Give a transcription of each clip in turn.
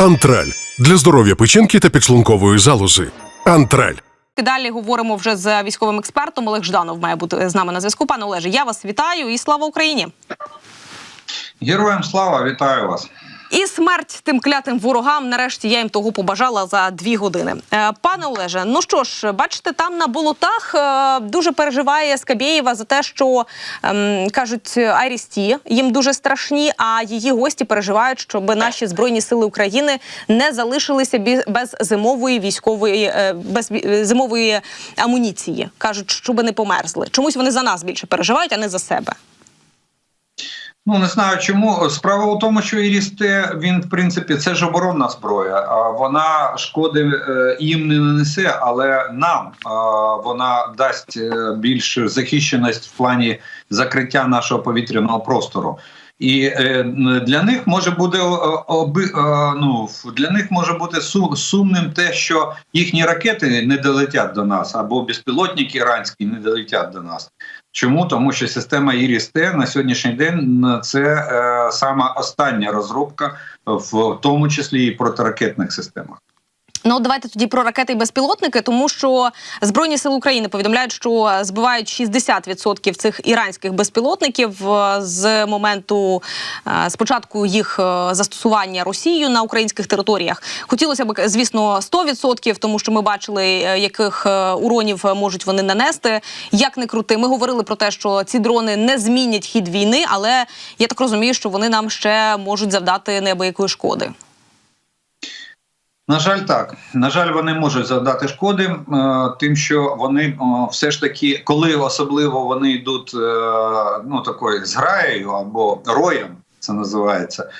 Антраль для здоров'я печінки та підшлункової залози. Антраль. Далі говоримо вже з військовим експертом. Олег Жданов має бути з нами на зв'язку. Пане Олеже, я вас вітаю і слава Україні! Героям слава, вітаю вас. І смерть тим клятим ворогам. Нарешті я їм того побажала за дві години. Е, Пане Олеже, ну що ж, бачите, там на болотах е, дуже переживає Скабєєва за те, що ем, кажуть Айрісті їм дуже страшні. А її гості переживають, щоб наші збройні сили України не залишилися без зимової військової е, без зимової амуніції. кажуть, щоб не померзли. Чомусь вони за нас більше переживають, а не за себе. Ну не знаю чому. Справа у тому, що Ірісте він в принципі це ж оборонна зброя. Вона шкоди е, їм не нанесе, але нам вона дасть е, більш захищеність в плані закриття нашого повітряного простору. І е, для них може бути е, оби, е, ну для них може бути сумним те, що їхні ракети не долетять до нас, або безпілотники іранські не долетять до нас. Чому? Тому що система Іріс-Т на сьогоднішній день це е, сама остання розробка, в тому числі і протиракетних системах. Ну, давайте тоді про ракети і безпілотники, тому що Збройні сили України повідомляють, що збивають 60% цих іранських безпілотників е, з моменту е, спочатку їх е, застосування Росією на українських територіях. Хотілося б, звісно, 100%, тому що ми бачили, яких уронів можуть вони нанести. Як не крути, ми говорили про те, що ці дрони не змінять хід війни, але я так розумію, що вони нам ще можуть завдати неабиякої шкоди. На жаль, так. На жаль, вони можуть завдати шкоди, е, тим, що вони е, все ж таки, коли особливо вони йдуть е, ну такою зграєю або роєм, це називається,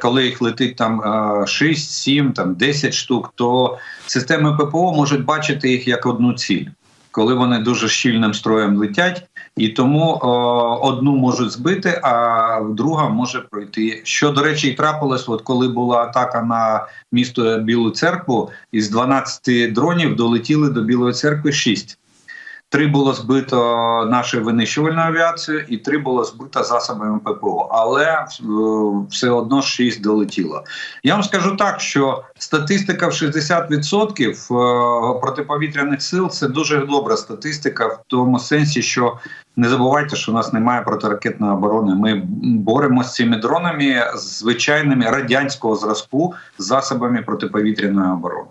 коли їх летить там е, 6, 7, там 10 штук, то системи ППО можуть бачити їх як одну ціль, коли вони дуже щільним строєм летять. І тому е, одну можуть збити, а друга може пройти. Що до речі, і трапилось, от коли була атака на місто Білу церкву, із 12 дронів долетіли до Білої церкви 6. Три було збито нашою винищувальною авіацією, і три було збито засобами ППО. Але е, все одно шість долетіло. Я вам скажу так, що статистика в 60% е, протиповітряних сил це дуже добра статистика в тому сенсі, що не забувайте, що у нас немає протиракетної оборони. Ми боремося з цими дронами звичайними радянського зразку з засобами протиповітряної оборони.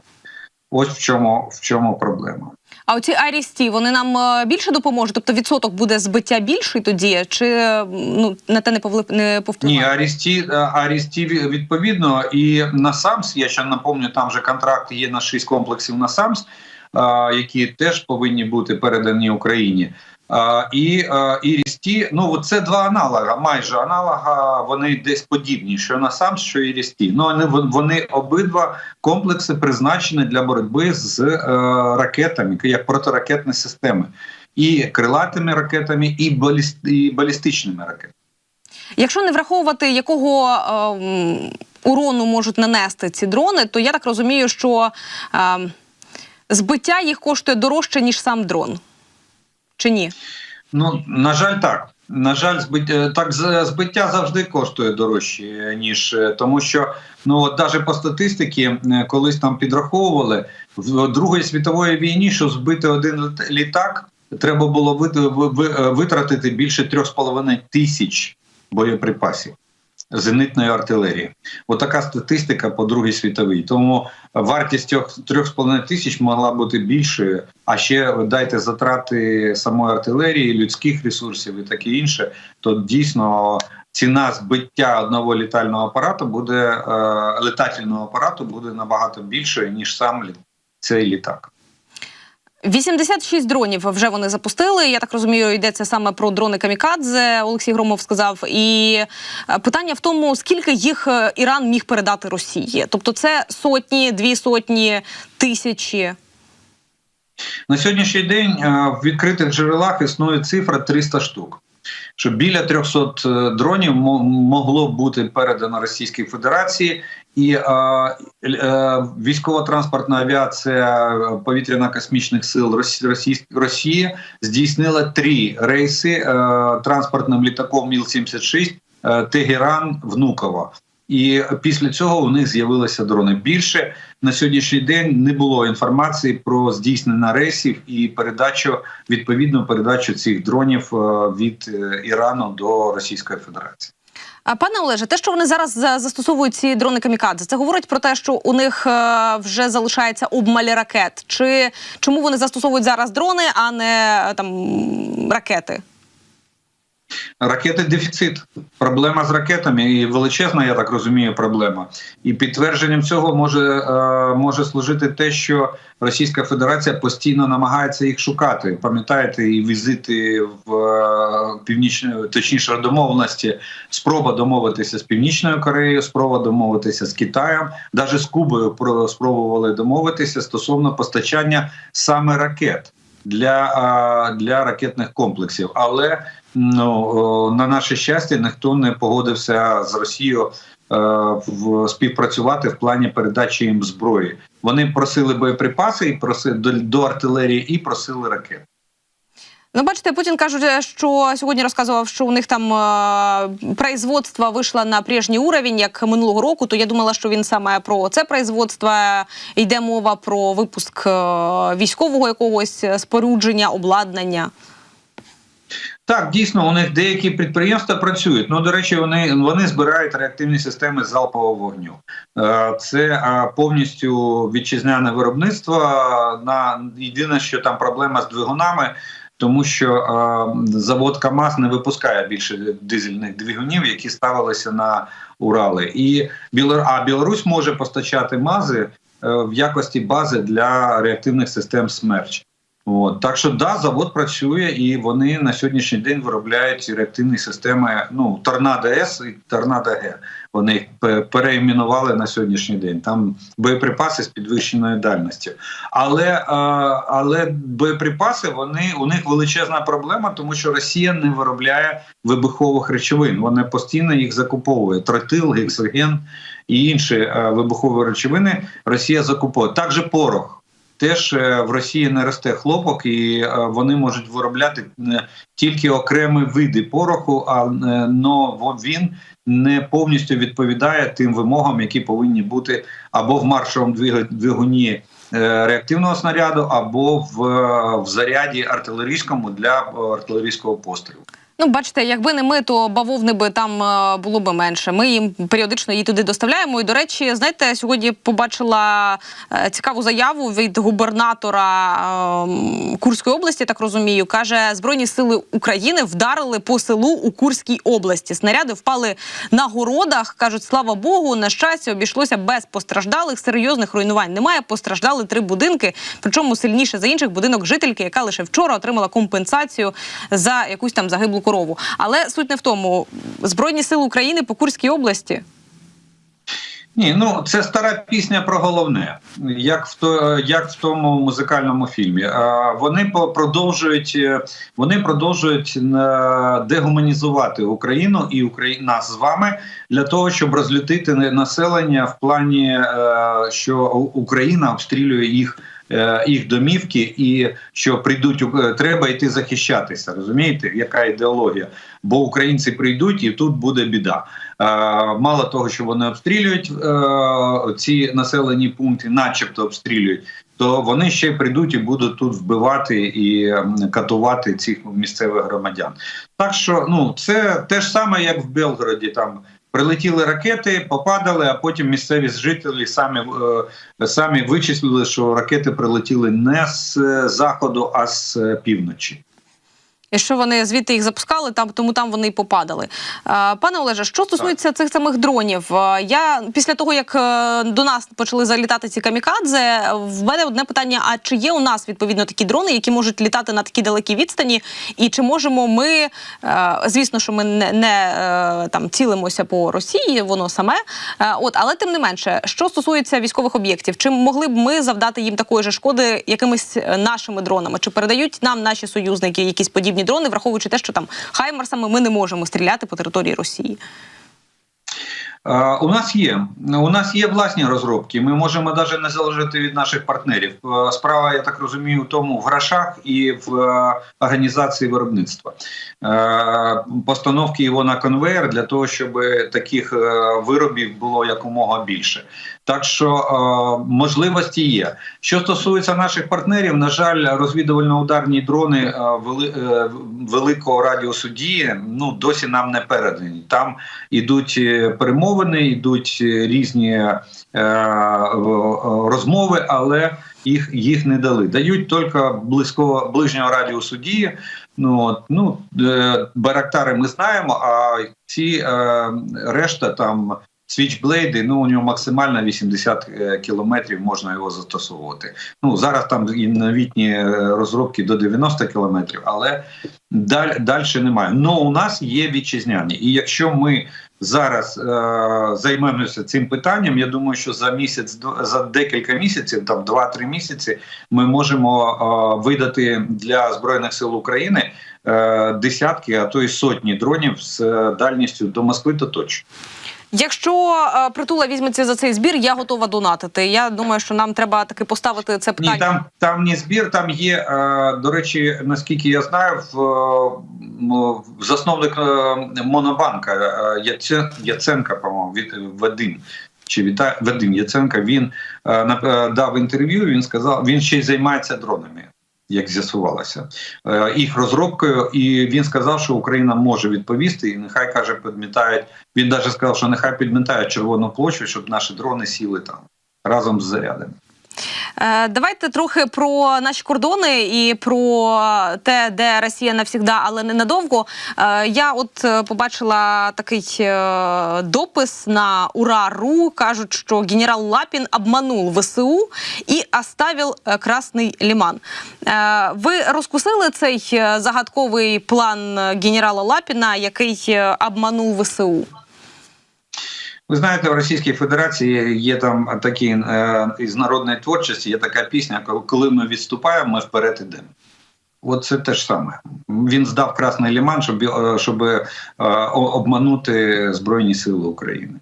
Ось в чому в чому проблема. А оці Арісті, вони нам е, більше допоможуть? Тобто відсоток буде збиття більший тоді, чи ну на те не повлип не Ні, повпливає? Арісті, е, Арісті відповідно, і на САМС, я ще напомню, там же контракт є на 6 комплексів на САМС, які теж повинні бути передані Україні. І, і Рісті, ну це два аналога, майже аналога, вони десь подібні, що на САМС, що і Рісті. Ну вони, вони обидва комплекси призначені для боротьби з е, ракетами, як протиракетні системи, і крилатими ракетами, і, баліст, і балістичними ракетами. Якщо не враховувати, якого е, урону можуть нанести ці дрони, то я так розумію, що е, збиття їх коштує дорожче ніж сам дрон. Чи ні? Ну на жаль, так. На жаль, збиття так збиття завжди коштує дорожче ніж е, тому, що ну от навіть по статистиці, е, колись там підраховували в Другій світовій війні, щоб збити один літак, треба було вит- ви- ви- е, витратити більше 3,5 тисяч боєприпасів зенитної артилерії. Отака статистика по Другій світовій. Тому вартість трьох- 3,5 тисяч могла бути більшою. А ще дайте затрати самої артилерії, людських ресурсів і таке інше. То дійсно ціна збиття одного літального апарату буде е, летательного апарату буде набагато більшою ніж сам цей літак. 86 дронів вже вони запустили. Я так розумію, йдеться саме про дрони Камікадзе. Олексій Громов сказав. І е, питання в тому, скільки їх е, Іран міг передати Росії. Тобто, це сотні, дві сотні, тисячі. На сьогоднішній день е, в відкритих джерелах існує цифра 300 штук. Що біля 300 е, дронів мо- могло бути передано Російській Федерації, і е, е, військово-транспортна авіація повітряно-космічних сил Росії, Росії здійснила три рейси е, транспортним літаком Міл-76 е, Тегеран Внуково. І після цього у них з'явилися дрони. Більше на сьогоднішній день не було інформації про здійснення рейсів і передачу відповідну передачу цих дронів е, від е, Ірану до Російської Федерації. Пане Олеже, те, що вони зараз застосовують ці дрони камікадзе, це говорить про те, що у них е, вже залишається обмаль ракет. Чи чому вони застосовують зараз дрони, а не там ракети? Ракети дефіцит. Проблема з ракетами і величезна, я так розумію, проблема. І підтвердженням цього може, е, може служити те, що Російська Федерація постійно намагається їх шукати. Пам'ятаєте, і візити в е, північну, точніше домовленості, спроба домовитися з Північною Кореєю, спроба домовитися з Китаєм, навіть з Кубою про спробували домовитися стосовно постачання саме ракет для, для ракетних комплексів. Але ну, на наше щастя, ніхто не погодився з Росією е, в співпрацювати в плані передачі їм зброї. Вони просили боєприпаси і просили до, до артилерії і просили ракет. Ну, бачите, Путін каже, що сьогодні розказував, що у них там е, производство вийшло на прежній уровень, як минулого року. То я думала, що він саме про це производство йде мова про випуск е, військового якогось спорудження, обладнання. Так, дійсно, у них деякі підприємства працюють. Ну, до речі, вони, вони збирають реактивні системи залпового вогню. Е, Це е, повністю вітчизняне виробництво. На єдине, що там проблема з двигунами. Тому що е, завод КАМАЗ не випускає більше дизельних двигунів, які ставилися на Урали. І Білор... а Білорусь може постачати мази е, в якості бази для реактивних систем СМЕРЧ. От. Так що да, завод працює, і вони на сьогоднішній день виробляють реактивні системи. Ну, Торнадо С і Торнадо Г. Вони їх переіменували на сьогоднішній день. Там боєприпаси з підвищеною дальністю. Але, але боєприпаси вони у них величезна проблема, тому що Росія не виробляє вибухових речовин. Вони постійно їх закуповує. Тротил, гексоген і інші вибухові речовини. Росія закуповує. Також порох. Теж е, в Росії не росте хлопок, і е, вони можуть виробляти е, тільки окремі види пороху, а но він не повністю відповідає тим вимогам, які повинні бути або в маршовому двиг- двигуні реактивного снаряду, або в, заряді артилерійському для артилерійського пострілу. Ну, бачите, якби не ми, то бавовни би там е, було би менше. Ми їм періодично її туди доставляємо. І до речі, знаєте, сьогодні побачила е, цікаву заяву від губернатора е, Курської області. Так розумію, каже, збройні сили України вдарили по селу у Курській області. Снаряди впали на городах. кажуть, слава Богу, на щастя, обійшлося без постраждалих. Серйозних руйнувань немає. Постраждали три будинки. Причому сильніше за інших будинок жительки, яка лише вчора отримала компенсацію за якусь там загиблу корову. Але суть не в тому. Збройні сили України по Курській області. Ні, ну це стара пісня про головне, як в то як в тому музикальному фільмі. А вони продовжують е, вони продовжують е, дегуманізувати Україну і Украї... нас з вами для того, щоб розлютити населення в плані, е, що Україна обстрілює їх. Е, Їх домівки, і що прийдуть е, треба йти захищатися. Розумієте, яка ідеологія? Бо українці прийдуть, і тут буде біда. Е, Мало того, що вони обстрілюють ці населені пункти, начебто обстрілюють, то вони ще прийдуть і будуть тут вбивати і катувати цих місцевих громадян. Так що ну це те ж саме, як в Белгороді. Там прилетіли ракети, попадали, а потім місцеві жителі самі е, самі вичислили, що ракети прилетіли не з е, заходу, а з е, півночі. І що вони звідти їх запускали, там тому там вони й попадали. Е, Пане Олеже, що стосується цих самих дронів, е, я після того як е, до нас почали залітати ці камікадзе, в мене одне питання: а чи є у нас відповідно такі дрони, які можуть літати на такі далекі відстані? І чи можемо ми, звісно, що ми не, не там цілимося по Росії, воно саме. От, але тим не менше, що стосується військових об'єктів, чи могли б ми завдати їм такої ж шкоди якимись нашими дронами? Чи передають нам наші союзники якісь подібні дрони, враховуючи те, що там хаймерсами ми не можемо стріляти по території Росії? У нас є у нас є власні розробки. Ми можемо навіть не залежати від наших партнерів. Е, Справа, я так розумію, в тому в грошах і в е, організації виробництва. Е, Постановки його на конвейер для того, щоб таких виробів було якомога більше. Так що можливості є. Що стосується наших партнерів, на жаль, розвідувально-ударні дрони вели, великого радіусу дії ну досі нам не передані. Там ідуть е, перемовини, йдуть е, різні е, розмови, але їх, їх не дали. Дають тільки близького ближнього радіусу дії. Ну, от, ну е, барактари ми знаємо, а ці е, решта там. Свічблейди, ну у нього максимально 80 е, кілометрів можна його застосовувати. Ну зараз там новітні е, розробки до 90 кілометрів, але далі, далі немає. Ну у нас є вітчизняні, і якщо ми зараз е, займемося цим питанням, я думаю, що за місяць за декілька місяців, там 2-3 місяці, ми можемо е, видати для збройних сил України е, десятки, а то й сотні дронів з е, дальністю до Москви, та точно. Якщо е, притула візьметься за цей збір, я готова донатити. Я думаю, що нам треба таки поставити це питання. Ні, там там не збір, там є. Е, до речі, наскільки я знаю, в, в засновник е, Монобанка е, Яценка, по-моєму, від Вадим. Чи Віта Вадим Яценка він е, е, дав інтерв'ю. Він сказав, він ще й займається дронами, як з'ясувалося, е, їх розробкою. І він сказав, що Україна може відповісти, і нехай каже, підмітають. Він навіть сказав, що нехай підмітають червону площу, щоб наші дрони сіли там разом з зарядами. Е, Давайте трохи про наші кордони і про те, де Росія навсігда, але не надовго. Е, Я от е, побачила такий допис на Ура.ру. кажуть, що генерал Лапін обманув ВСУ і оставив Красний Ліман. Ви розкусили цей загадковий план генерала Лапіна, який обманув ВСУ? Ви знаєте, в Російській Федерації є там такі е, із народної творчості, є така пісня, коли- ми відступаємо, ми вперед ідемо. От це те ж саме. Він здав Красний Ліман, щоб, е, щоб е, обманути Збройні Сили України.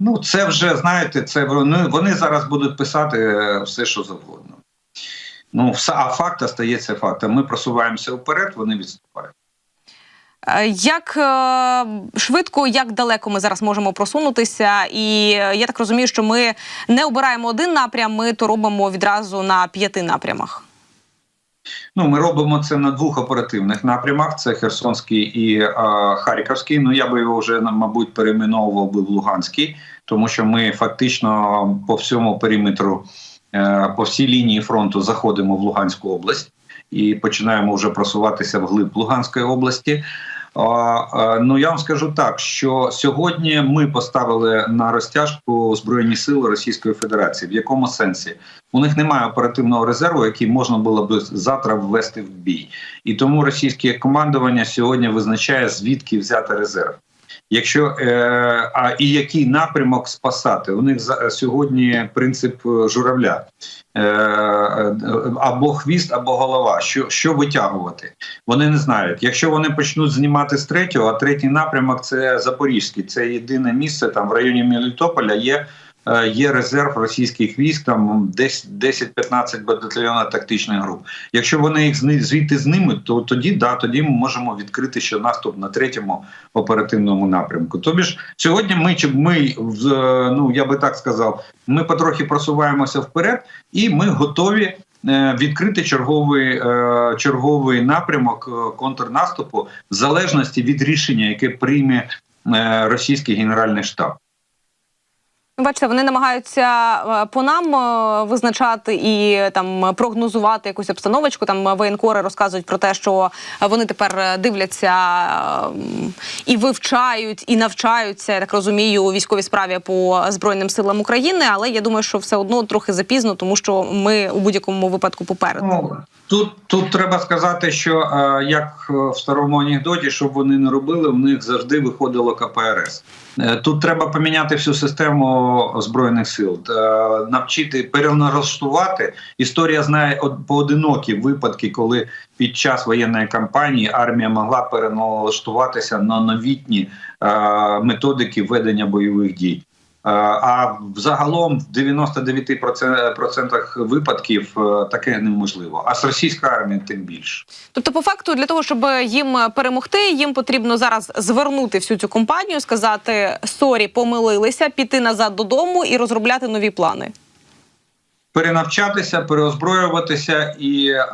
Ну, це вже, знаєте, це вони, вони зараз будуть писати е, все, що завгодно. Ну, а факт остається фактом. Ми просуваємося вперед, вони відступають. Е, Як е, швидко, як далеко ми зараз можемо просунутися? І е, я так розумію, що ми не обираємо один напрям, ми то робимо відразу на п'яти напрямах. Ну, ми робимо це на двох оперативних напрямах: це Херсонський і е, Харківський. Ну я би його вже мабуть перейменовував би в Луганський, тому що ми фактично по всьому периметру, е, по всій лінії фронту заходимо в Луганську область і починаємо вже просуватися вглиб Луганської області. Ну я вам скажу так, що сьогодні ми поставили на розтяжку збройні сили Російської Федерації. В якому сенсі? У них немає оперативного резерву, який можна було б завтра ввести в бій, і тому російське командування сьогодні визначає звідки взяти резерв. Якщо е, а і який напрямок спасати? У них за сьогодні принцип е, журавля е, е, або хвіст, або голова. Що, що витягувати? Вони не знають. Якщо вони почнуть знімати з третього, а третій напрямок це Запорізький, це єдине місце там в районі Мелітополя. Є є резерв російських військ, там десь 10-15 батальйонів тактичних груп. Якщо вони їх звідти знимуть, то тоді да, тоді ми можемо відкрити ще наступ на третьому оперативному напрямку. Тобі ж сьогодні ми ми е, ну я би так сказав, ми потрохи просуваємося вперед, і ми готові. е, Відкрити черговий е, черговий напрямок е, контрнаступу в залежності від рішення, яке прийме е, російський генеральний штаб. Бачите, вони намагаються е, по нам е, визначати і там прогнозувати якусь обстановочку. Там воєнкори розказують про те, що вони тепер е, дивляться і вивчають, і навчаються, я так розумію, у військовій справі по Збройним силам України. Але я думаю, що все одно трохи запізно, тому що ми у будь-якому випадку попереду. Ну, тут, тут треба сказати, що е, як в старому анекдоті, щоб вони не робили, в них завжди виходило КПРС. Е, Тут треба поміняти всю систему збройних сил, е, навчити переналаштувати. Історія знає од- поодинокі випадки, коли під час воєнної кампанії армія могла переналаштуватися на новітні е, методики ведення бойових дій. Е, А взагалом в 99% випадків е, таке неможливо. А з російською армією тим більше. Тобто, по факту, для того, щоб їм перемогти, їм потрібно зараз звернути всю цю компанію, сказати сорі, помилилися, піти назад додому і розробляти нові плани. перенавчатися, переозброюватися, і е,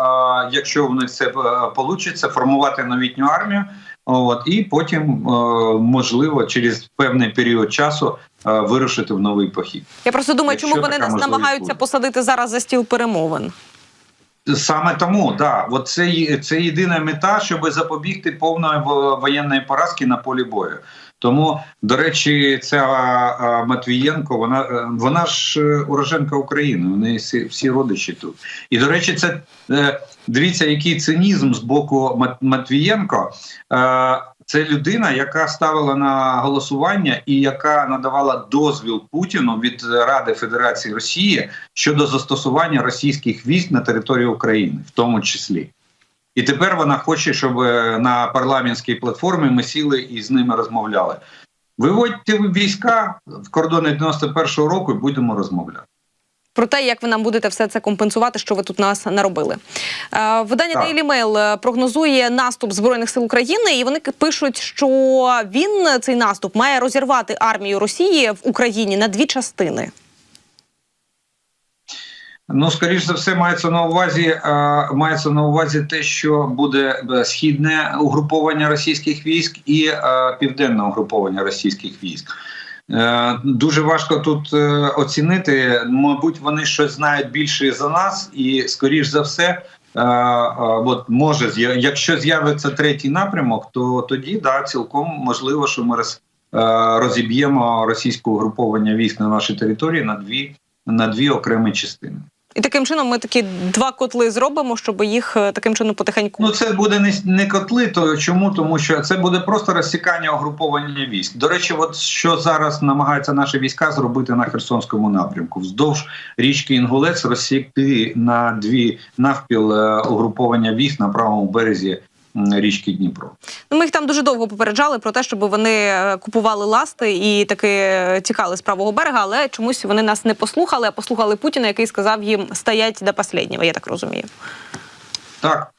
якщо в них це вийде, формувати новітню армію. От і потім можливо через певний період часу вирушити в новий похід. Я просто думаю, Якщо чому вони нас намагаються буде. посадити зараз за стіл перемовин. Саме тому, да, от це, це єдина мета, щоб запобігти повної воєнної поразки на полі бою. Тому, до речі, ця Матвієнко, вона е, вона ж е, уроженка України. Неї всі, всі родичі тут. І до речі, це е, дивіться, який цинізм з боку Мат- Матвієнко. Це людина, яка ставила на голосування і яка надавала дозвіл Путіну від Ради Федерації Росії щодо застосування російських військ на території України, в тому числі. І тепер вона хоче, щоб е, на парламентській платформі ми сіли і з ними розмовляли. Виводьте війська в кордони 91-го року і будемо розмовляти. Про те, як ви нам будете все це компенсувати, що ви тут нас наробили. Е, Видання Так. Daily Mail е, прогнозує наступ збройних сил України, і вони пишуть, що він цей наступ має розірвати армію Росії в Україні на дві частини. Ну, скоріш за все, мається на увазі, е, мається на увазі те, що буде східне угруповання російських військ і південне угруповання російських військ. Е, Дуже важко тут е, оцінити. Мабуть, вони щось знають більше за нас, і скоріш за все, е, от може якщо з'явиться третій напрямок, то тоді да, цілком можливо, що ми розіб'ємо російське угруповання військ на нашій території на дві на дві окремі частини. І таким чином ми такі два котли зробимо, щоб їх е, таким чином потихеньку. Ну це буде не, не котли. То чому? Тому що це буде просто розсікання угруповання військ. До речі, от що зараз намагаються наші війська зробити на Херсонському напрямку, вздовж річки Інгулець розсікти на дві навпіл е, угруповання військ на правому березі річки Дніпро. Ну, ми їх там дуже довго попереджали про те, щоб вони е, купували ласти і таки е, тікали з правого берега, але чомусь вони нас не послухали, а послухали Путіна, який сказав їм стоять до останнього, я так розумію. Так,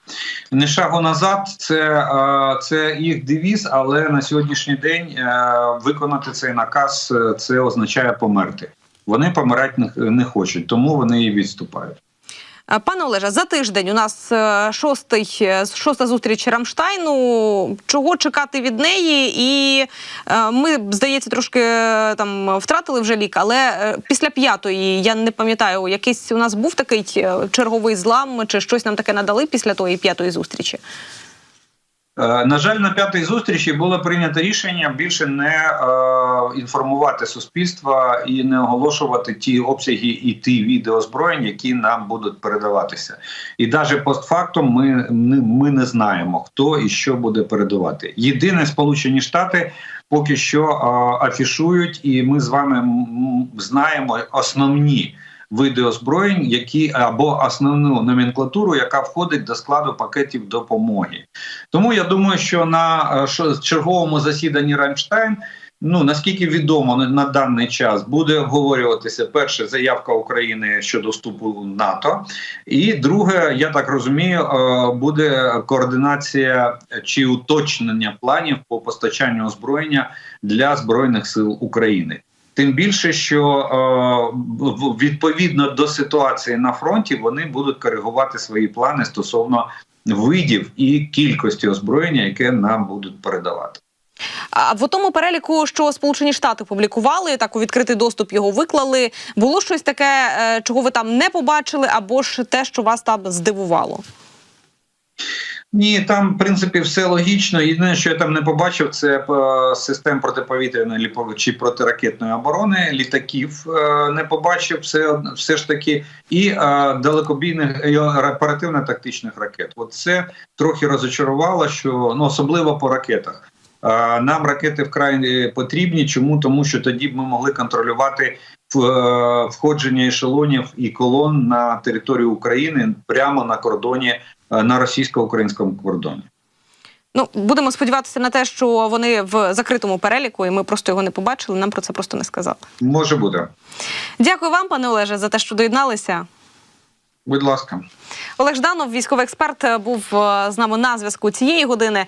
не шагу назад, це, е, це їх девіз, але на сьогоднішній день виконати цей наказ це означає померти. Вони помирати не хочуть, тому вони і відступають. Е, Пане Олеже, за тиждень у нас е, шостий, е, шоста зустріч Рамштайну. Чого чекати від неї? І ми, здається, трошки там втратили вже лік, але після п'ятої я не пам'ятаю, якийсь у нас був такий черговий злам, чи щось нам таке надали після тої п'ятої зустрічі. Е, На жаль, на п'ятій зустрічі було прийнято рішення більше не е, інформувати суспільство і не оголошувати ті обсяги і ті відеозброєнь, які нам будуть передаватися. І навіть постфактум ми, ми не знаємо, хто і що буде передавати. Єдине, Сполучені Штати поки що е, афішують, і ми з вами знаємо основні види озброєнь, які або основну номенклатуру, яка входить до складу пакетів допомоги. Тому я думаю, що на е, черговому засіданні Рамштайн. Ну наскільки відомо на, даний час буде обговорюватися перше заявка України щодо вступу в НАТО, і друге, я так розумію, е, буде координація чи уточнення планів по постачанню озброєння для збройних сил України. Тим більше, що е, відповідно до ситуації на фронті вони будуть коригувати свої плани стосовно видів і кількості озброєння, яке нам будуть передавати. А в тому переліку, що Сполучені Штати публікували, так у відкритий доступ його виклали. Було щось таке, е, чого ви там не побачили, або ж те, що вас там здивувало. Ні, там в принципі все логічно. Єдине, що я там не побачив, це е, систем протиповітряної чи протиракетної оборони, літаків е, не побачив, все, все ж таки, і е, далекобійних і оперативно-тактичних ракет. От це трохи розочарувало, що ну особливо по ракетах. Нам ракети вкрай потрібні. Чому? Тому що тоді б ми могли контролювати входження ешелонів і колон на територію України прямо на кордоні на російсько-українському кордоні. Ну будемо сподіватися на те, що вони в закритому переліку, і ми просто його не побачили. Нам про це просто не сказали. Може бути. Дякую вам, пане Олеже, за те, що доєдналися. Будь ласка. Олег Жданов, військовий експерт, був е, з нами на зв'язку цієї години.